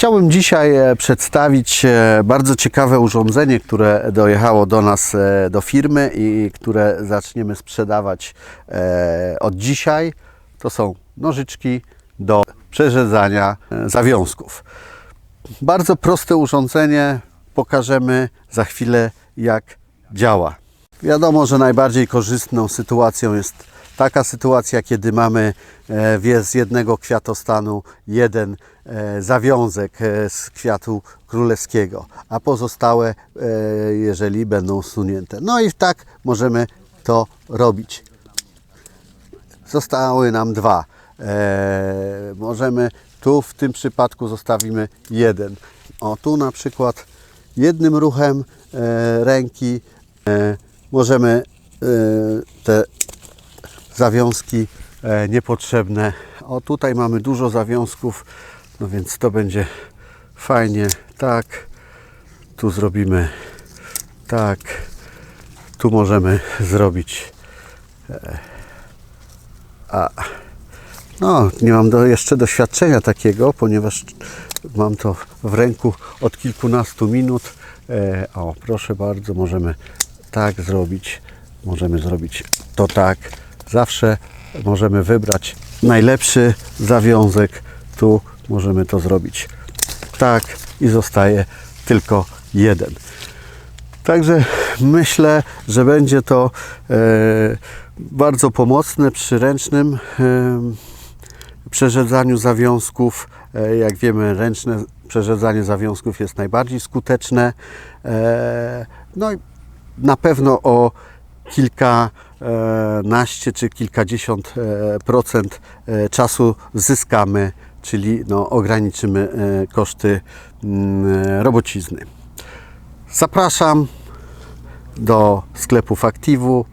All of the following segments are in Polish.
Chciałbym dzisiaj e, przedstawić e, bardzo ciekawe urządzenie, które dojechało do nas e, do firmy i które zaczniemy sprzedawać od dzisiaj. To są nożyczki do przerzedzania zawiązków. Bardzo proste urządzenie, pokażemy za chwilę jak działa. Wiadomo, że najbardziej korzystną sytuacją jest taka sytuacja, kiedy mamy e, z jednego kwiatostanu jeden e, zawiązek e, z kwiatu królewskiego, a pozostałe, jeżeli będą usunięte. No i tak możemy to robić. Zostały nam dwa. Możemy tu w tym przypadku zostawimy jeden. O tu na przykład jednym ruchem ręki możemy e, te zawiązki e, niepotrzebne. O tutaj mamy dużo zawiązków, no więc to będzie fajnie. Tak, tu zrobimy tak, tu możemy zrobić No, nie mam do, jeszcze doświadczenia takiego, ponieważ mam to w ręku od kilkunastu minut. E, o, proszę bardzo, możemy tak zrobić, możemy zrobić to tak. Zawsze możemy wybrać najlepszy zawiązek. Tu możemy to zrobić tak i zostaje tylko jeden. Także myślę, że będzie to e, bardzo pomocne przy ręcznym e, przerzedzaniu zawiązków. E, jak wiemy, ręczne przerzedzanie zawiązków jest najbardziej skuteczne. E, no i na pewno o kilkanaście czy kilkadziesiąt e, procent e, czasu zyskamy, czyli no, ograniczymy e, koszty mm, robocizny. Zapraszam do sklepów Aktivu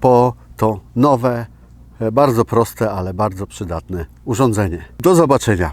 po to nowe, bardzo proste, ale bardzo przydatne urządzenie. Do zobaczenia.